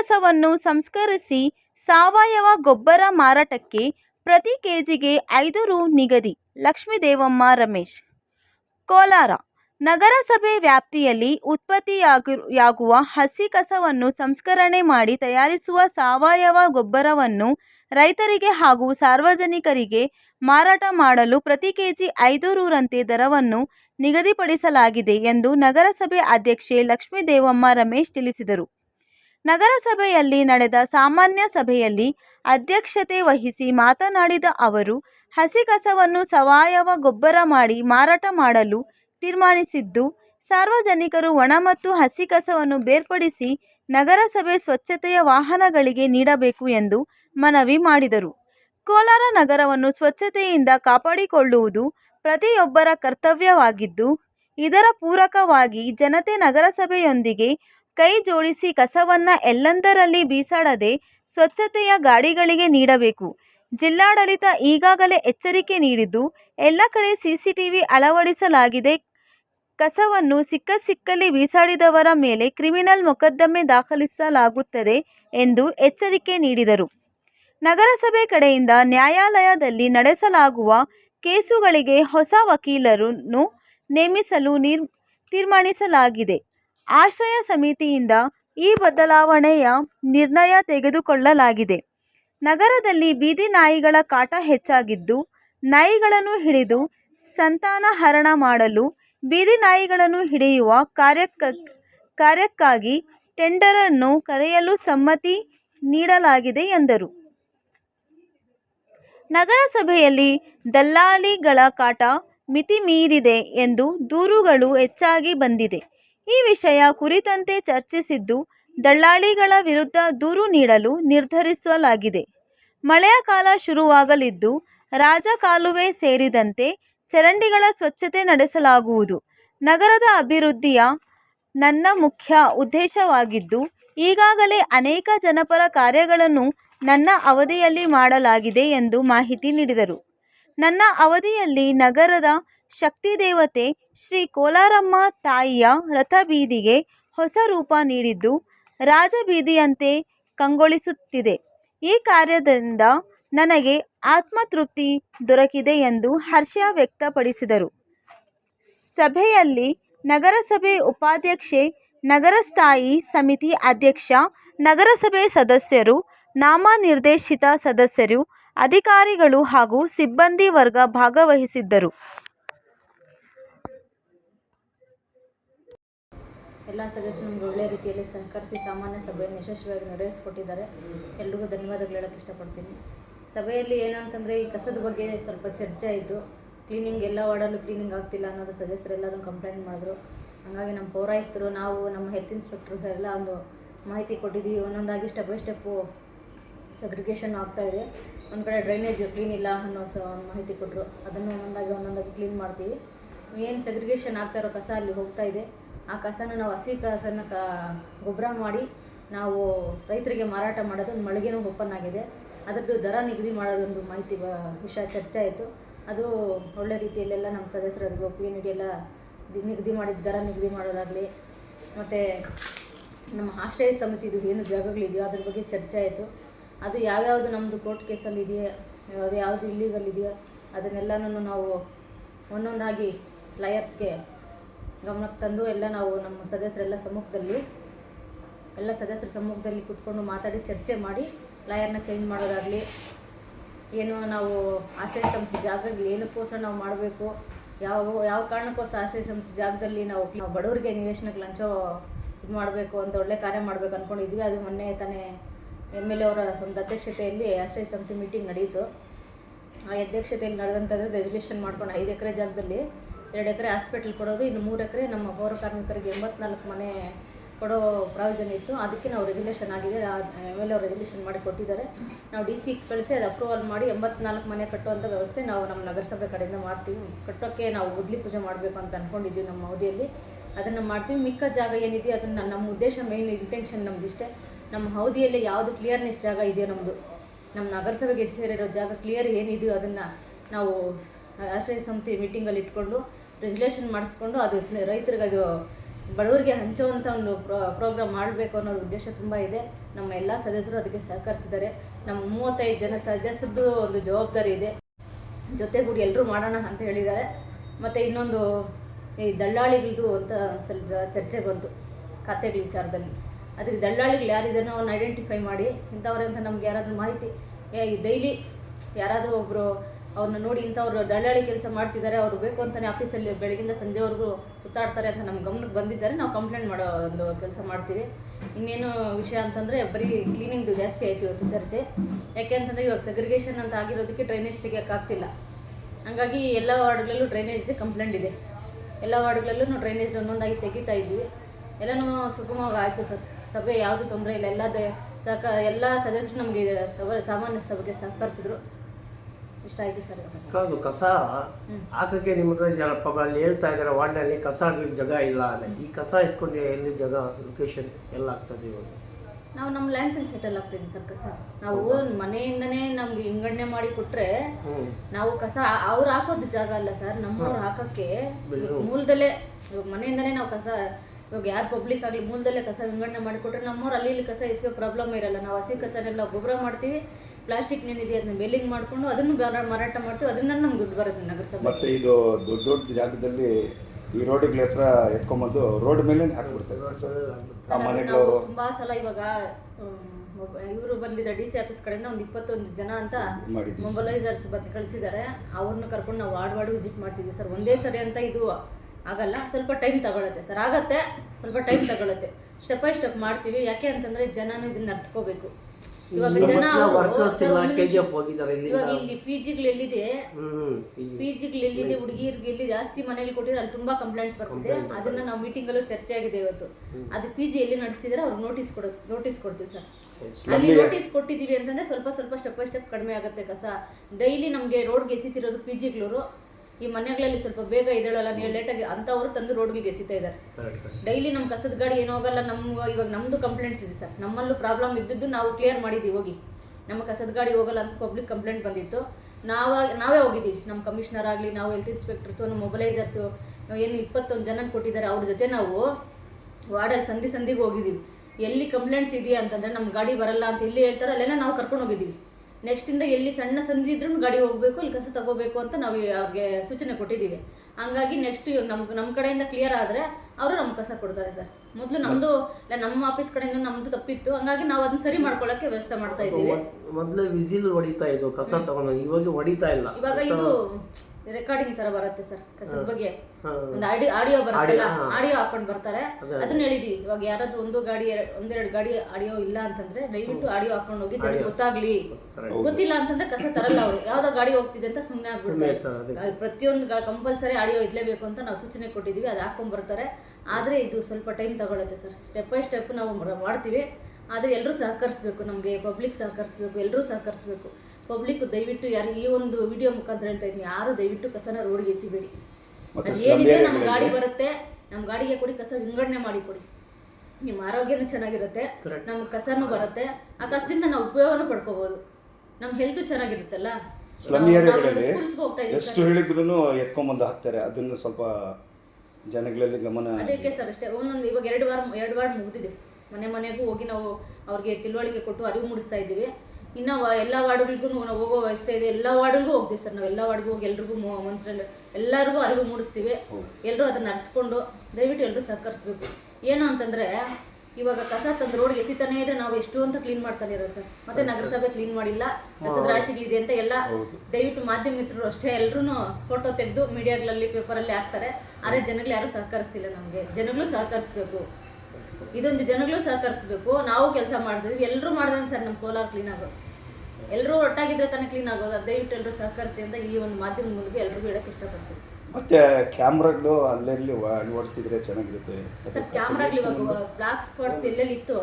ಕಸವನ್ನು ಸಂಸ್ಕರಿಸಿ ಸಾವಯವ ಗೊಬ್ಬರ ಮಾರಾಟಕ್ಕೆ ಪ್ರತಿ ಕೆಜಿಗೆ ಐದು ರು ನಿಗದಿ. ಲಕ್ಷ್ಮೀದೇವಮ್ಮ, ರಮೇಶ್. ಕೋಲಾರ. ನಗರಸಭೆ ವ್ಯಾಪ್ತಿಯಲ್ಲಿ ಉತ್ಪತ್ತಿಯಾಗುವ ಹಸಿ ಕಸವನ್ನು ಸಂಸ್ಕರಣೆ ಮಾಡಿ ತಯಾರಿಸುವ ಸಾವಯವ ಗೊಬ್ಬರವನ್ನು ರೈತರಿಗೆ ಹಾಗೂ ಸಾರ್ವಜನಿಕರಿಗೆ ಮಾರಾಟ ಮಾಡಲು ಪ್ರತಿ ಕೆಜಿ ಐದು ರುರಂತೆ ದರವನ್ನು ನಿಗದಿಪಡಿಸಲಾಗಿದೆ ಎಂದು ನಗರಸಭೆ ಅಧ್ಯಕ್ಷೆ ಲಕ್ಷ್ಮೀದೇವಮ್ಮ, ರಮೇಶ್ ತಿಳಿಸಿದರು. ನಗರಸಭೆಯಲ್ಲಿ ನಡೆದ ಸಾಮಾನ್ಯ ಸಭೆಯಲ್ಲಿ ಅಧ್ಯಕ್ಷತೆ ವಹಿಸಿ ಮಾತನಾಡಿದ ಅವರು ಹಸಿ ಕಸವನ್ನು ಸಾವಯವ ಗೊಬ್ಬರ ಮಾಡಿ ಮಾರಾಟ ಮಾಡಲು ತೀರ್ಮಾನಿಸಿದ್ದು, ಸಾರ್ವಜನಿಕರು ಒಣ ಮತ್ತು ಹಸಿ ಕಸವನ್ನು ಬೇರ್ಪಡಿಸಿ ನಗರಸಭೆ ಸ್ವಚ್ಛತೆಯ ವಾಹನಗಳಿಗೆ ನೀಡಬೇಕು ಎಂದು ಮನವಿ ಮಾಡಿದರು. ಕೋಲಾರ ನಗರವನ್ನು ಸ್ವಚ್ಛತೆಯಿಂದ ಕಾಪಾಡಿಕೊಳ್ಳುವುದು ಪ್ರತಿಯೊಬ್ಬರ ಕರ್ತವ್ಯವಾಗಿದ್ದು, ಇದರ ಪೂರಕವಾಗಿ ಜನತೆ ನಗರಸಭೆಯೊಂದಿಗೆ ಕೈ ಜೋಡಿಸಿ ಕಸವನ್ನು ಎಲ್ಲೆಂದರಲ್ಲಿ ಬೀಸಾಡದೆ ಸ್ವಚ್ಛತೆಯ ಗಾಡಿಗಳಿಗೆ ನೀಡಬೇಕು. ಜಿಲ್ಲಾಡಳಿತ ಈಗಾಗಲೇ ಎಚ್ಚರಿಕೆ ನೀಡಿದ್ದು, ಎಲ್ಲ ಕಡೆ ಸಿಸಿಟಿವಿ ಅಳವಡಿಸಲಾಗಿದೆ. ಕಸವನ್ನು ಸಿಕ್ಕ ಸಿಕ್ಕಲ್ಲಿ ಬೀಸಾಡಿದವರ ಮೇಲೆ ಕ್ರಿಮಿನಲ್ ಮೊಕದ್ದಮೆ ದಾಖಲಿಸಲಾಗುತ್ತದೆ ಎಂದು ಎಚ್ಚರಿಕೆ ನೀಡಿದರು. ನಗರಸಭೆ ಕಡೆಯಿಂದ ನ್ಯಾಯಾಲಯದಲ್ಲಿ ನಡೆಸಲಾಗುವ ಕೇಸುಗಳಿಗೆ ಹೊಸ ವಕೀಲರನ್ನು ನೇಮಿಸಲು ನಿರ್ ತೀರ್ಮಾನಿಸಲಾಗಿದೆ. ಆಶ್ರಯ ಸಮಿತಿಯಿಂದ ಈ ಬದಲಾವಣೆಯ ನಿರ್ಣಯ ತೆಗೆದುಕೊಳ್ಳಲಾಗಿದೆ. ನಗರದಲ್ಲಿ ಬೀದಿ ನಾಯಿಗಳ ಕಾಟ ಹೆಚ್ಚಾಗಿದ್ದು, ನಾಯಿಗಳನ್ನು ಹಿಡಿದು ಸಂತಾನಹರಣ ಮಾಡಲು ಬೀದಿ ನಾಯಿಗಳನ್ನು ಹಿಡಿಯುವ ಕಾರ್ಯಕ್ಕ, ಕಾರ್ಯಕ್ಕಾಗಿ ಟೆಂಡರನ್ನು ಕರೆಯಲು ಸಮ್ಮತಿ ನೀಡಲಾಗಿದೆ ಎಂದರು. ನಗರಸಭೆಯಲ್ಲಿ ದಲ್ಲಾಳಿಗಳ ಕಾಟ ಮಿತಿ ಮೀರಿದೆ ಎಂದು ದೂರುಗಳು ಹೆಚ್ಚಾಗಿ ಬಂದಿದೆ. ಈ ವಿಷಯ ಕುರಿತಂತೆ ಚರ್ಚಿಸಿದ್ದು ದಳ್ಳಾಳಿಗಳ ವಿರುದ್ಧ ದೂರು ನೀಡಲು ನಿರ್ಧರಿಸಲಾಗಿದೆ. ಮಳೆಯ ಕಾಲ ಶುರುವಾಗಲಿದ್ದು ರಾಜಕಾಲುವೆ ಸೇರಿದಂತೆ ಚರಂಡಿಗಳ ಸ್ವಚ್ಛತೆ ನಡೆಸಲಾಗುವುದು. ನಗರದ ಅಭಿವೃದ್ಧಿಯ ನನ್ನ ಮುಖ್ಯ ಉದ್ದೇಶವಾಗಿದ್ದು ಈಗಾಗಲೇ ಅನೇಕ ಜನಪರ ಕಾರ್ಯಗಳನ್ನು ನನ್ನ ಅವಧಿಯಲ್ಲಿ ಮಾಡಲಾಗಿದೆ ಎಂದು ಮಾಹಿತಿ ನೀಡಿದರು. ನನ್ನ ಅವಧಿಯಲ್ಲಿ ನಗರದ ಶಕ್ತಿದೇವತೆ ಶ್ರೀ ಕೋಲಾರಮ್ಮ ತಾಯಿಯ ರಥಬೀದಿಗೆ ಹೊಸ ರೂಪ ನೀಡಿದ್ದು ರಾಜಬೀದಿಯಂತೆ ಕಂಗೊಳಿಸುತ್ತಿದೆ. ಈ ಕಾರ್ಯದಿಂದ ನನಗೆ ಆತ್ಮತೃಪ್ತಿ ದೊರಕಿದೆ ಎಂದು ಹರ್ಷ ವ್ಯಕ್ತಪಡಿಸಿದರು. ಸಭೆಯಲ್ಲಿ ನಗರಸಭೆ ಉಪಾಧ್ಯಕ್ಷೆ ನಗರ ಸ್ಥಾಯಿ ಸಮಿತಿ ಅಧ್ಯಕ್ಷ, ನಗರಸಭೆ ಸದಸ್ಯರು, ನಾಮನಿರ್ದೇಶಿತ ಸದಸ್ಯರು, ಅಧಿಕಾರಿಗಳು ಹಾಗೂ ಸಿಬ್ಬಂದಿ ವರ್ಗ ಭಾಗವಹಿಸಿದ್ದರು. ಎಲ್ಲ ಸದಸ್ಯರು ಒಳ್ಳೆಯ ರೀತಿಯಲ್ಲಿ ಸಹಕರಿಸಿ ಸಾಮಾನ್ಯ ಸಭೆಯನ್ನು ಯಶಸ್ವಿಯಾಗಿ ನೆರವೇರಿಸಿಕೊಟ್ಟಿದ್ದಾರೆ. ಎಲ್ರಿಗೂ ಧನ್ಯವಾದಗಳು ಹೇಳೋಕ್ಕೆ ಇಷ್ಟಪಡ್ತೀನಿ. ಸಭೆಯಲ್ಲಿ ಏನಂತಂದರೆ ಈ ಕಸದ ಬಗ್ಗೆ ಸ್ವಲ್ಪ ಚರ್ಚೆ ಆಯಿತು ಕ್ಲೀನಿಂಗ್ ಎಲ್ಲ ವಾರ್ಡಲ್ಲೂ ಕ್ಲೀನಿಂಗ್ ಆಗ್ತಿಲ್ಲ ಅನ್ನೋದು ಸದಸ್ಯರೆಲ್ಲರೂ ಕಂಪ್ಲೇಂಟ್ ಮಾಡಿದ್ರು. ಹಾಗಾಗಿ ನಮ್ಮ ಪೌರಾಯುಕ್ತರು, ನಾವು, ನಮ್ಮ ಹೆಲ್ತ್ ಇನ್ಸ್ಪೆಕ್ಟ್ರು ಎಲ್ಲ ಒಂದು ಮಾಹಿತಿ ಕೊಟ್ಟಿದ್ದೀವಿ. ಒಂದೊಂದಾಗಿ ಸ್ಟೆಪ್ ಬೈ ಸ್ಟೆಪ್ಪು ಸಗ್ರಿಗೇಷನ್ ಇದೆ. ಒಂದು ಕಡೆ ಡ್ರೈನೇಜ್ ಕ್ಲೀನ್ ಇಲ್ಲ ಅನ್ನೋ ಸ ಮಾಹಿತಿ ಕೊಟ್ಟರು ಅದನ್ನು ಒಂದೊಂದಾಗಿ ಒಂದೊಂದಾಗಿ ಕ್ಲೀನ್ ಮಾಡ್ತೀವಿ. ಏನು ಸಗ್ರಿಗೇಷನ್ ಆಗ್ತಾ ಇರೋ ಕಸ ಅಲ್ಲಿ ಹೋಗ್ತಾ ಇದೆ. ಆ ಕಸನ ನಾವು ಹಸಿ ಕಸನ ಕ, ಗೊಬ್ಬರ ಮಾಡಿ ನಾವು ರೈತರಿಗೆ ಮಾರಾಟ ಮಾಡೋದು ಒಂದು ಮಳಿಗೆನೂ ಓಪನ್ ಆಗಿದೆ. ಅದರದ್ದು ದರ ನಿಗದಿ ಮಾಡೋದೊಂದು ಮಾಹಿತಿ ಬ ವಿಷಯ ಚರ್ಚೆ ಆಯಿತು. ಅದು ಒಳ್ಳೆ ರೀತಿಯಲ್ಲೆಲ್ಲ ನಮ್ಮ ಸದಸ್ಯರು ಅದಕ್ಕೆ ಒಪ್ಪಿಗೆ ನೀಡಿ ಎಲ್ಲ ನಿಗದಿ ಮಾಡಿದ ದರ ನಿಗದಿ ಮಾಡೋದಾಗಲಿ, ಮತ್ತು ನಮ್ಮ ಆಶ್ರಯ ಸಮಿತಿದು ಏನು ಜಾಗಗಳಿದೆಯೋ ಅದ್ರ ಬಗ್ಗೆ ಚರ್ಚೆ ಆಯಿತು. ಅದು ಯಾವ್ಯಾವುದು ನಮ್ಮದು ಕೋರ್ಟ್ ಕೇಸಲ್ಲಿ ಇದೆಯೋ ಅದು ಯಾವುದು ಇಲ್ಲೀಗಲ್ ಇದೆಯೋ ಅದನ್ನೆಲ್ಲನೂ ನಾವು ಒಂದೊಂದಾಗಿ ಲಾಯರ್ಸ್ಗೆ ಗಮನಕ್ಕೆ ತಂದು ಎಲ್ಲ ನಾವು ನಮ್ಮ ಸದಸ್ಯರೆಲ್ಲ ಸಮ್ಮುಖದಲ್ಲಿ, ಎಲ್ಲ ಸದಸ್ಯರ ಸಮ್ಮುಖದಲ್ಲಿ ಕೂತ್ಕೊಂಡು ಮಾತಾಡಿ, ಚರ್ಚೆ ಮಾಡಿ, ಲಾಯರ್ನ ಚೇಂಜ್ ಮಾಡೋದಾಗಲಿ, ಏನು ನಾವು ಆಶ್ರಯ ಸಮಿತಿ ಜಾಗದಲ್ಲಿ ಏನಕ್ಕೋಸ್ಕರ ನಾವು ಮಾಡಬೇಕು. ಯಾವ ಯಾವ ಕಾರಣಕ್ಕೋಸ್ಕರ ಆಶ್ರಯ ಸಂಸ್ಥೆ ಜಾಗದಲ್ಲಿ ನಾವು ನಾವು ಬಡವರಿಗೆ ನಿವೇಶನಕ್ಕೆ ಲಂಚ ಇದು ಮಾಡಬೇಕು ಅಂತ ಒಳ್ಳೆ ಕಾರ್ಯ ಮಾಡಬೇಕು ಅಂದ್ಕೊಂಡಿದ್ವಿ. ಅದು ಮೊನ್ನೆ ತಾನೇ ಎಂ ಎಲ್ ಎ ಅವರ ಒಂದು ಅಧ್ಯಕ್ಷತೆಯಲ್ಲಿ ಆಶ್ರಯ ಸಮಿತಿ ಮೀಟಿಂಗ್ ನಡೆಯಿತು. ಆ ಅಧ್ಯಕ್ಷತೆಯಲ್ಲಿ ನಡೆದಂಥದ್ದು ರೆಸಲ್ಯೂಷನ್ ಮಾಡ್ಕೊಂಡು ಐದು ಎಕರೆ ಜಾಗದಲ್ಲಿ ಎರಡು ಎಕರೆ ಹಾಸ್ಪಿಟ್ಲ್ ಕೊಡೋದು, ಇನ್ನು ಮೂರು ಎಕರೆ ನಮ್ಮ ಪೌರ ಕಾರ್ಮಿಕರಿಗೆ ಎಂಬತ್ನಾಲ್ಕು ಮನೆ ಕೊಡೋ ಪ್ರಾವಿಷನ್ ಇತ್ತು. ಅದಕ್ಕೆ ನಾವು ರೆಸಲ್ಯೂಷನ್ ಆಗಿದೆ. ಎಂ ಎಲ್ ಎ ರೆಸಲ್ಯೂಷನ್ ಮಾಡಿ ಕೊಟ್ಟಿದ್ದಾರೆ. ನಾವು ಡಿ ಸಿ ಕಳಿಸಿ ಅದು ಅಪ್ರೂವಲ್ ಮಾಡಿ ಎಂಬತ್ನಾಲ್ಕು ಮನೆ ಕಟ್ಟುವಂಥ ವ್ಯವಸ್ಥೆ ನಾವು ನಮ್ಮ ನಗರಸಭೆ ಕಡೆಯಿಂದ ಮಾಡ್ತೀವಿ. ಕಟ್ಟೋಕ್ಕೆ ನಾವು ಉದ್ಲಿ ಪೂಜೆ ಮಾಡಬೇಕು ಅಂತ ಅಂದ್ಕೊಂಡಿದ್ವಿ ನಮ್ಮ ಅವಧಿಯಲ್ಲಿ. ಅದನ್ನು ಮಾಡ್ತೀವಿ. ಮಿಕ್ಕ ಜಾಗ ಏನಿದೆ ಅದನ್ನು ನಮ್ಮ ಉದ್ದೇಶ ಮೇನ್ ಇಂಟೆನ್ಷನ್ ನಮ್ದು ಇಷ್ಟೇ. ನಮ್ಮ ಅವಧಿಯಲ್ಲಿ ಯಾವುದು ಕ್ಲಿಯರ್ನೆಸ್ ಜಾಗ ಇದೆಯೋ ನಮ್ಮದು ನಮ್ಮ ನಗರಸಭೆಗೆ ಸೇರಿರೋ ಜಾಗ ಕ್ಲಿಯರ್ ಏನಿದೆಯೋ ಅದನ್ನು ನಾವು ಆಶ್ರಯ ಸಮಿತಿ ಮೀಟಿಂಗಲ್ಲಿ ಇಟ್ಕೊಂಡು ರೆಜುಲೇಷನ್ ಮಾಡಿಸ್ಕೊಂಡು ಅದು ರೈತರಿಗೆ ಅದು ಬಡವರಿಗೆ ಹಂಚುವಂಥ ಒಂದು ಪ್ರೋ ಪ್ರೋಗ್ರಾಮ್ ಮಾಡಬೇಕು ಅನ್ನೋ ಉದ್ದೇಶ ತುಂಬ ಇದೆ. ನಮ್ಮ ಎಲ್ಲ ಸದಸ್ಯರು ಅದಕ್ಕೆ ಸಹಕರಿಸಿದ್ದಾರೆ. ನಮ್ಮ ಮೂವತ್ತೈದು ಜನ ಸದಸ್ಯರದ್ದು ಒಂದು ಜವಾಬ್ದಾರಿ ಇದೆ. ಜೊತೆಗೂಡಿ ಎಲ್ಲರೂ ಮಾಡೋಣ ಅಂತ ಹೇಳಿದ್ದಾರೆ. ಮತ್ತು ಇನ್ನೊಂದು ಈ ದಳ್ಳಾಳಿಗಳದು ಅಂತ ಸ್ವಲ್ಪ ಚರ್ಚೆ ಬಂತು ಖಾತೆಗಳ ವಿಚಾರದಲ್ಲಿ. ಅದಕ್ಕೆ ದಳ್ಳಾಳಿಗಳು ಯಾರಿದ್ದಾನೋ ಅವ್ರನ್ನ ಐಡೆಂಟಿಫೈ ಮಾಡಿ ಇಂಥವ್ರೆ ಅಂತ ನಮ್ಗೆ ಯಾರಾದರೂ ಮಾಹಿತಿ ಡೈಲಿ ಯಾರಾದರೂ ಒಬ್ಬರು ಅವ್ರನ್ನ ನೋಡಿ ಇಂಥವ್ರು ದಳ್ಳಾಳಿ ಕೆಲಸ ಮಾಡ್ತಿದ್ದಾರೆ, ಅವ್ರು ಬೇಕು ಅಂತಲೇ ಆಫೀಸಲ್ಲಿ ಬೆಳಗಿಂದ ಸಂಜೆವರೆಗೂ ಸುತ್ತಾಡ್ತಾರೆ ಅಂತ ನಮ್ಮ ಗಮನಕ್ಕೆ ಬಂದಿದ್ದಾರೆ. ನಾವು ಕಂಪ್ಲೇಂಟ್ ಮಾಡೋ ಒಂದು ಕೆಲಸ ಮಾಡ್ತೀವಿ. ಇನ್ನೇನು ವಿಷಯ ಅಂತಂದರೆ ಬರೀ ಕ್ಲೀನಿಂಗ್ದು ಜಾಸ್ತಿ ಆಯಿತು ಇವತ್ತು ಚರ್ಚೆ. ಯಾಕೆ ಅಂತಂದರೆ ಇವಾಗ ಸೆಗ್ರಿಗೇಷನ್ ಅಂತ ಆಗಿರೋದಕ್ಕೆ ಡ್ರೈನೇಜ್ ತೆಗಿಯೋಕ್ಕಾಗ್ತಿಲ್ಲ ಹಾಗಾಗಿ ಎಲ್ಲ ವಾರ್ಡ್ಗಳಲ್ಲೂ ಡ್ರೈನೇಜ್ದು ಕಂಪ್ಲೇಂಟ್ ಇದೆ. ಎಲ್ಲ ವಾರ್ಡ್ಗಳಲ್ಲೂ ಡ್ರೈನೇಜ್ ಒಂದೊಂದಾಗಿ ತೆಗಿತಾ ಇದ್ವಿ ಎಲ್ಲನೂ ಸುಗಮವಾಗಿ ಆಯಿತು ಸರ್. ಸಭೆ ಯಾವುದು ತೊಂದರೆ ಇಲ್ಲ. ಎಲ್ಲದೇ ಸಹಕಾರ ಸಹಕ ಎಲ್ಲ ಸದಸ್ಯರು ನಮಗೆ ಸಾಮಾನ್ಯ ಸಭೆಗೆ ಸಹಕರಿಸಿದ್ರು. ಇಷ್ಟ ಆಯಿತು ಸರ್. ಕಸ ಹಾಕಕ್ಕೆ ನಿಮ್ಮ ಹತ್ರ ಜನ ಪಾಪ ಅಲ್ಲಿ ಹೇಳ್ತಾ ಇದ್ದಾರೆ ವಾರ್ಡ್ನಲ್ಲಿ ಕಸ ಹಾಕಕ್ಕೆ ಜಾಗ ಇಲ್ಲ ಈ ಕಸ ಇಟ್ಕೊಂಡು ಎಲ್ಲಿ ಜಾಗ ಲೊಕೇಶನ್ ಎಲ್ಲ ಆಗ್ತದೆ ಇವಾಗ? ನಾವು ನಮ್ಮ ಲ್ಯಾಂಡ್ ಫಿಲ್ ಸೆಟಲ್ ಆಗ್ತೀವಿ ಸರ್ ಕಸ. ನಾವು ಮನೆಯಿಂದನೇ ನಮ್ಗೆ ವಿಂಗಡಣೆ ಮಾಡಿ ಕೊಟ್ರೆ ನಾವು ಕಸ ಅವ್ರು ಹಾಕೋದು ಜಾಗ ಅಲ್ಲ ಸರ್. ನಮ್ಮವ್ರು ಹಾಕಕ್ಕೆ ಮೂಲದಲ್ಲೇ ಇವಾಗ ಮನೆಯಿಂದನೇ ನಾವು ಕಸ ಇವಾಗ ಯಾರು ಪಬ್ಲಿಕ್ ಆಗಲಿ ಮೂಲದಲ್ಲೇ ಕಸ ವಿಂಗಡಣೆ ಮಾಡಿಕೊಟ್ರೆ ನಮ್ಮವ್ರು ಅಲ್ಲಿ ಇಲ್ಲಿ ಕಸ ಎಸೆಯೋ ಪ್ರಾಬ್ಲಮ್ ಇರಲ್ಲ. ನಾವು ಹಸಿ ಕಸನೆಲ್ಲ ಗೊಬ್ಬರ ಮಾಡ್ತೀವಿ. ಪ್ಲಾಸ್ಟಿಕ್ ಏನಿದೆ ಅದನ್ನ ಬೇಲಿಂಗ್ ಮಾಡ್ಕೊಂಡು ಅದನ್ನು ಮಾರ- ಮಾರಾಟ ಮಾಡ್ತೀವಿ. ಅದನ್ನ ನಮ್ಗೆ ದುಡ್ಡು ಬರುತ್ತೆ ನಗರಸಭೆ ಮತ್ತೆ ಇದು ದೊಡ್ಡ ದೊಡ್ಡ ಜಾಗದಲ್ಲಿ ಈ ರೋಡ್ಗಳ ಹತ್ರ ಎತ್ಕೊಂಬಂದು ರೋಡ್ ಮೇಲೆ ಹಾಕ್ಬಿಡ್ತಾರೆ ಆ ನಾವು ಮನೆಗಳವರು ತುಂಬಾ ಸಲ ಇವಾಗ ಇವರು ಬಂದಿದ್ದ ಡಿ ಸಿ ಆಫೀಸ್ ಕಡೆಯಿಂದ ಒಂದು ಇಪ್ಪತ್ತೊಂದು ಜನ ಅಂತ ಮೊಬಲೈಸರ್ಸ್ ಬಂದು ಕಳಿಸಿದ್ದಾರೆ. ಅವ್ರನ್ನ ಕರ್ಕೊಂಡು ನಾವು ವಾರ್ಡ್ ವಾರ್ಡ್ ವಿಸಿಟ್ ಮಾಡ್ತೀವಿ ಸರ್. ಒಂದೇ ಸರಿ ಅಂತ ಇದು ಆಗಲ್ಲ. ಸ್ವಲ್ಪ ಟೈಮ್ ತಗೊಳತ್ತೆ ಸರ್. ಆಗತ್ತೆ. ಸ್ವಲ್ಪ ಟೈಮ್ ತಗೊಳತ್ತೆ. ಸ್ಟೆಪ್ ಬೈ ಸ್ಟೆಪ್ ಮಾಡ್ತೀವಿ. ಯಾಕೆ ಅಂತಂದ್ರೆ ಜನನೂ ಇದನ್ನ ಅರ್ಥಕೋಬೇಕು ಇವಾಗ ಜನ ಅವ್ರು- ವರ್ಕರ್ಸ್ ಎಲ್ಲ ಸರ್, ಕೆ ಜಿ ಎಫ್ ಹೋಗಿದ್ದಾರೆ ಇವಾಗ ಇಲ್ಲಿ ಪಿ ಜಿಗಳೆಲ್ಲಿದೆ ಪಿ ಜಿಗಳು ಎಲ್ಲಿದೆ ಹುಡುಗಿರಿಗೆ ಎಲ್ಲಿ ಜಾಸ್ತಿ ಮನೇಲಿ ಕೊಟ್ಟಿದ್ರೆ ಅಲ್ಲಿ ತುಂಬಾ ಕಂಪ್ಲೇಂಟ್ಸ್ ಬರ್ತಿದೆ. ಅದನ್ನ ನಾವು ಮೀಟಿಂಗ್ ಅಲ್ಲೂ ಚರ್ಚೆ ಆಗಿದೆ ಇವತ್ತು. ಅದು ಪಿ ಜಿ ಎಲ್ಲಿ ನಡೆಸಿದ್ರೆ ಅವ್ರು ನೋಟಿಸ್ ಕೊಡ ನೋಟಿಸ್ ಕೊಡ್ತೀವಿ ಸರ್. ಅಲ್ಲಿ ನೋಟಿಸ್ ಕೊಟ್ಟಿದೀವಿ ಅಂತಂದ್ರೆ ಸ್ವಲ್ಪ ಸ್ವಲ್ಪ ಸ್ಟೆಪ್ ಬೈ ಸ್ಟೆಪ್ ಕಡಿಮೆ ಆಗುತ್ತೆ ಕಸ. ಡೈಲಿ ನಮಗೆ ರೋಡ್ಗೆ ಎಸಿತಿರೋದು ಪಿ ಜಿಗಳವರು ಈ ಮನೆಗಳಲ್ಲಿ ಸ್ವಲ್ಪ ಬೇಗ ಇದ್ದಾಳಲ್ಲ ನೀವು ಲೇಟಾಗಿ ಅವರು ತಂದು ರೋಡ್ಗೆ ಎಸಿತಾ ಇದ್ದಾರೆ. ಡೈಲಿ ನಮ್ಮ ಕಸದ ಗಾಡಿ ಏನೂ ಹೋಗಲ್ಲ ನಮ್ಮ ಇವಾಗ ನಮ್ಮದು ಕಂಪ್ಲೇಂಟ್ಸ್ ಇದೆ ಸರ್. ನಮ್ಮಲ್ಲೂ ಪ್ರಾಬ್ಲಮ್ ಇದ್ದಿದ್ದು ನಾವು ಕ್ಲಿಯರ್ ಮಾಡಿದ್ದೀವಿ ಹೋಗಿ. ನಮ್ಮ ಕಸದ ಗಾಡಿ ಹೋಗಲ್ಲ ಅಂತ ಪಬ್ಲಿಕ್ ಕಂಪ್ಲೇಂಟ್ ಬಂದಿತ್ತು. ನಾವ ನಾವೇ ಹೋಗಿದ್ದೀವಿ. ನಮ್ಮ ಕಮಿಷನರ್ ಆಗಲಿ ನಾವು ಹೆಲ್ತ್ ಇನ್ಸ್ಪೆಕ್ಟರ್ಸು ನಮ್ಮ ಮೊಬಲೈಸರ್ಸು ಏನು ಇಪ್ಪತ್ತೊಂದು ಜನ ಕೊಟ್ಟಿದ್ದಾರೆ. ಅವ್ರ ಜೊತೆ ನಾವು ವಾರ್ಡಲ್ಲಿ ಸಂಧಿ ಸಂಧಿಗೆ ಹೋಗಿದ್ದೀವಿ. ಎಲ್ಲಿ ಕಂಪ್ಲೇಂಟ್ಸ್ ಇದೆಯಾ ಅಂತಂದರೆ ನಮ್ಮ ಗಾಡಿ ಬರಲ್ಲ ಅಂತ ಇಲ್ಲಿ ಹೇಳ್ತಾರೋ ಅಲ್ಲೆಲ್ಲ ನಾವು ಕರ್ಕೊಂಡು ಹೋಗಿದ್ದೀವಿ. ನೆಕ್ಸ್ಟಿಂದ ಎಲ್ಲಿ ಸಣ್ಣ ಸಂಧಿ ಇದ್ರೂ ಗಾಡಿ ಹೋಗಬೇಕು ಇಲ್ಲಿ ಕಸ ತಗೋಬೇಕು ಅಂತ ನಾವು ಅವ್ರಿಗೆ ಸೂಚನೆ ಕೊಟ್ಟಿದ್ದೀವಿ. ಹಂಗಾಗಿ ನೆಕ್ಸ್ಟ್ ನಮ್ಗೆ ನಮ್ಮ ಕಡೆಯಿಂದ ಕ್ಲಿಯರ್ ಆದರೆ ಅವರು ನಮ್ಗೆ ಕಸ ಕೊಡ್ತಾರೆ ಸರ್. ಮೊದಲು ನಮ್ಮದು ನಮ್ಮ ಆಫೀಸ್ ಕಡೆಯಿಂದ ನಮ್ಮದು ತಪ್ಪಿತ್ತು. ಹಂಗಾಗಿ ನಾವು ಅದನ್ನ ಸರಿ ಮಾಡ್ಕೊಳ್ಳೋಕ್ಕೆ ವ್ಯವಸ್ಥೆ ಮಾಡ್ತಾ ಇದ್ದೀವಿ. ಮೊದಲು ವಿಸಿಲ್ ಹೊಡಿತಾ ಇದ್ದು ಕಸ ತಗೊಂಡು ಇವಾಗ ಹೊಡಿತಾ ಇಲ್ಲ. ಇವಾಗ ಇದು ರೆಕಾರ್ಡಿಂಗ್ ತರ ಬರುತ್ತೆ ಸರ್ ಕಸದ ಬಗ್ಗೆ. ಒಂದು ಆಡಿಯೋ ಆಡಿಯೋ ಬರುತ್ತಲ್ಲ ಆಡಿಯೋ ಹಾಕೊಂಡು ಬರ್ತಾರೆ. ಅದನ್ನ ಹೇಳಿದೀವಿ. ಇವಾಗ ಯಾರಾದ್ರೂ ಒಂದು ಗಾಡಿ ಒಂದೆರಡು ಗಾಡಿ ಆಡಿಯೋ ಇಲ್ಲ ಅಂತಂದ್ರೆ ದಯವಿಟ್ಟು ಆಡಿಯೋ ಹಾಕೊಂಡು ಹೋಗಿ ಜನಕ್ಕೆ ಗೊತ್ತಾಗ್ಲಿ. ಗೊತ್ತಿಲ್ಲ ಅಂತಂದ್ರೆ ಕಸ ತರಲ್ಲ ಅವ್ರು. ಯಾವ್ದೋ ಗಾಡಿ ಹೋಗ್ತಿದೆ ಅಂತ ಸುಮ್ಮನೆ ಆಗ್ಬಿಡ್ತಾರೆ ಪ್ರತಿಯೊಂದು ಕಂಪಲ್ಸರಿ ಆಡಿಯೋ ಇದ್ಲೇಬೇಕು ಅಂತ ನಾವು ಸೂಚನೆ ಕೊಟ್ಟಿದೀವಿ ಅದು ಹಾಕೊಂಡ್ ಬರ್ತಾರೆ ಆದ್ರೆ ಇದು ಸ್ವಲ್ಪ ಟೈಮ್ ತಗೊಳುತ್ತೆ ಸರ್. ಸ್ಟೆಪ್ ಬೈ ಸ್ಟೆಪ್ ನಾವು ಮಾಡ್ತೀವಿ. ಆದ್ರೆ ಎಲ್ಲರೂ ಸಹಕರಿಸ್ಬೇಕು ನಮಗೆ ಪಬ್ಲಿಕ್ ಸಹಕರಿಸ್ಬೇಕು ಎಲ್ಲರೂ ಸಹಕರಿಸ್ಬೇಕು. ಪಬ್ಲಿಕ್ ದಯವಿಟ್ಟು ಯಾರು ಈ ಒಂದು ವಿಡಿಯೋ ಮುಖಾಂತರ ಹೇಳ್ತಾ ಇದ್ದೀನಿ ಯಾರು ದಯವಿಟ್ಟು ಕಸನ ರೋಡ್ಗೆ ಎಸಿಬೇಡಿ. ಏನಿದೆ ನಮ್ಮ ಗಾಡಿ ಬರುತ್ತೆ ನಮ್ಮ ಗಾಡಿಗೆ ಕೊಡಿ ಕಸ ವಿಂಗಡಣೆ ಮಾಡಿ ಕೊಡಿ. ನಿಮ್ಮ ಆರೋಗ್ಯನೂ ಚೆನ್ನಾಗಿರುತ್ತೆ ನಮ್ಗೆ ನಮ್ಮ ಕಸನೂ ಬರುತ್ತೆ ಆ ಕಸದಿಂದ ನಾವು ಉಪಯೋಗನೂ ಪಡ್ಕೋಬಹುದು ನಮ್ಮ ಹೆಲ್ತ್ ಚೆನ್ನಾಗಿರುತ್ತಲ್ಲ? ಸ್ಲಮ್ ಏರಿಯಾಗಳಲ್ಲಿ ಇದೀವಿ ಎಷ್ಟು ಹೇಳಿದ್ರು ಹಾಕ್ತಾರೆ ಅದನ್ನು ಸ್ವಲ್ಪ ಜನಗಳಲ್ಲಿ ಗಮನ ಅದಕ್ಕೆ ಸರ್ ಅಷ್ಟೇ ಒಂದೊಂದು ಇವಾಗ ಎರಡು ವಾರ ಎರಡು ವಾರ ಮುಗಿದಿದೆ. ಮನೆ ಮನೆಗೂ ಹೋಗಿ ನಾವು ಅವ್ರಿಗೆ ತಿಳುವಳಿಕೆ ಕೊಟ್ಟು ಅರಿವು ಮೂಡಿಸ್ತಾ ಇದ್ದೀವಿ. ಇನ್ನು ಎಲ್ಲಾ ವಾರ್ಡ್ಗಳಿಗೂ ನಾವು ಹೋಗೋ ವ್ಯವಸ್ಥೆ ಇದೆ. ಎಲ್ಲ ವಾರ್ಡ್ಗಳಿಗೂ ಹೋಗ್ತೀವಿ ಸರ್. ನಾವು ಎಲ್ಲ ವಾರ್ಡ್ಗೂ ಹೋಗಿ ಎಲ್ರಿಗೂ ಮನ್ಸರಲ್ಲಿ ಎಲ್ಲರಿಗೂ ಅರಿವು ಮೂಡಿಸ್ತೀವಿ. ಎಲ್ಲರೂ ಅದನ್ನ ಅರ್ಥಕೊಂಡು ದಯವಿಟ್ಟು ಎಲ್ಲರೂ ಸಹಕರಿಸ್ಬೇಕು. ಏನು ಅಂತಂದ್ರೆ ಇವಾಗ ಕಸ ತಂದು ರೋಡ್ ಎಸಿತಾನೆ ಇದ್ರೆ ನಾವು ಎಷ್ಟು ಅಂತ ಕ್ಲೀನ್ ಮಾಡ್ತಾನೆ ಇರೋ ಸರ್. ಮತ್ತೆ ನಗರಸಭೆ ಕ್ಲೀನ್ ಮಾಡಿಲ್ಲ ಕಸದ ರಾಶಿಗಳಿದೆ ಅಂತ ಎಲ್ಲ ದಯವಿಟ್ಟು ಮಾಧ್ಯಮ ಮಿತ್ರರು ಅಷ್ಟೇ ಎಲ್ಲರೂ ಫೋಟೋ ತೆಗೆದು ಮೀಡಿಯಾಗಳಲ್ಲಿ ಪೇಪರಲ್ಲಿ ಹಾಕ್ತಾರೆ. ಆದರೆ ಜನಗಳು ಯಾರು ಸಹಕರಿಸ್ತಿಲ್ಲ ನಮಗೆ. ಜನಗಳು ಸಹಕರಿಸ್ಬೇಕು. ಇದೊಂದು ಜನಗಳು ಸಹಕರಿಸಬೇಕು. ನಾವು ಕೆಲಸ ಮಾಡ್ತೀವಿ ಎಲ್ಲರೂ ಮಾಡಿದ್ರೆ ಸರ್ ನಮ್ಮ ಕೋಲಾರ ಕ್ಲೀನ್ ಆಗೋದು ಎಲ್ಲರೂ ಒಟ್ಟಾಗಿದ್ರೆ ತಾನೇ ಕ್ಲೀನ್ ಆಗೋದು. ದಯವಿಟ್ಟು ಎಲ್ಲರೂ ಸಹಕರಿಸಿ ಅಂತ ಈ ಒಂದು ಮಾಧ್ಯಮ ಮೂಲಕ ಎಲ್ರಿಗೂ ಹೇಳಕ್ಕೆ ಇಷ್ಟಪಡ್ತೀವಿ ಮತ್ತೆ ಕ್ಯಾಮ್ರಾಗಳು ಅಲ್ಲೆಲ್ಲಿ ಅಳವಡಿಸಿದ್ರೆ ಚೆನ್ನಾಗಿರುತ್ತೆ. ಕ್ಯಾಮ್ರಾಗಳು ಇವಾಗ ಬ್ಲಾಕ್ ಸ್ಪಾಟ್ಸ್ ಎಲ್ಲೆಲ್ಲಿ ಇತ್ತು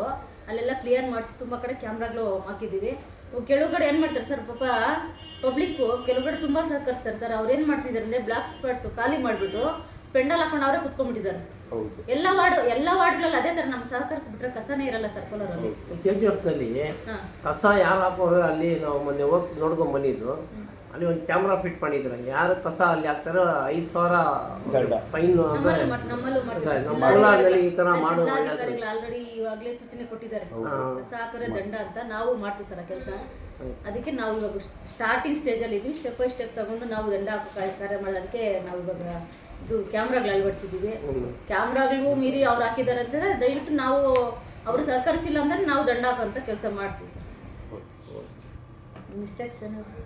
ಅಲ್ಲೆಲ್ಲ ಕ್ಲಿಯರ್ ಮಾಡಿಸಿ ತುಂಬ ಕಡೆ ಕ್ಯಾಮ್ರಾಗಳು ಹಾಕಿದ್ದೀವಿ. ಕೆಲವುಗಡೆ ಏನು ಮಾಡ್ತಾರೆ ಸರ್? ಪಾಪ ಪಬ್ಲಿಕ್ಕು ಕೆಲವು ಕಡೆ ತುಂಬ ಸಹಕರಿಸ್ತಾರೆ ಸರ್. ಅವ್ರು ಏನು ಮಾಡ್ತಿದ್ದಾರೆ ಅಂದರೆ ಬ್ಲಾಕ್ ಸ್ಪಾಟ್ಸು ಖಾಲಿ ಮಾಡಿಬಿಟ್ಟು ಪೆಂಡಲ್ ಹಾಕೊಂಡು ಅವರೇ ಕುತ್ಕೊಂಡ್ಬಿಟ್ಟಿದ್ದಾರೆ. ಎಲ್ಲ ವಾರ್ಡ್ ಎಲ್ಲ ವಾರ್ಡ್ಗಳಲ್ಲಿ ಅದೇ ಥರ ನಮ್ಮ ಸಹಕರಿಸ್ಬಿಟ್ರೆ ಕಸನೇ ಇರಲ್ಲ ಸರ್ ಅಲ್ಲಿ ಕೆ ಜಿ ಎಫ್ನಲ್ಲಿ ಕಸ ಯಾರು ಹಾಕೋರು ಅಲ್ಲಿ ನಾವು ಮೊನ್ನೆ ಹೋಗಿ ನೋಡ್ಕೊಂಡ್ ಬಂದಿದ್ದು. ಅಲ್ಲಿ ಒಂದು ಕ್ಯಾಮ್ರಾ ಫಿಟ್ ಮಾಡಿದ್ರು ಯಾರು ಕಸ ಅಲ್ಲಿ ಹಾಕ್ತಾರೋ ಐದು ಸಾವಿರ. ಫೈನ್ ಅಂದ್ರೆ ಈ ತರ ಮಾಡೋ ಆಲ್ರೆಡಿ ಇವಾಗಲೇ ಸೂಚನೆ ಕೊಟ್ಟಿದ್ದಾರೆ. ಹಾಕಿದ್ರೆ ದಂಡ ಅಂತ ನಾವು ಮಾಡ್ತೀವಿ ಸರ್ ಕೆಲಸ. ಅದಕ್ಕೆ ನಾವು ಇವಾಗ ಸ್ಟಾರ್ಟಿಂಗ್ ಸ್ಟೇಜ್ ಅಲ್ಲಿ ಇದ್ವಿ. ಸ್ಟೆಪ್ ಬೈ ಸ್ಟೆಪ್ ತಗೊಂಡು ನಾವು ದಂಡ ಕಾರ್ಯ ಮಾಡೋದಕ್ಕೆ ನಾವು ಇವಾಗ ಇದು ಕ್ಯಾಮ್ರಾಗಳು ಅಳವಡಿಸಿದ್ದೀವಿ. ಕ್ಯಾಮ್ರಾಗಳಿಗೂ ಮೀರಿ ಅವ್ರು ಹಾಕಿದ್ದಾರೆ ಅಂದರೆ ದಯವಿಟ್ಟು ನಾವು ಅವರು ಸಹಕರಿಸಿಲ್ಲ ಅಂದ್ರೆ ನಾವು ದಂಡ ಹಾಕುವಂತ ಕೆಲಸ ಮಾಡ್ತೀವಿ ಸರ್. ಮಿಸ್ಟೇಕ್ಸ್ ಏನಾದ್ರು?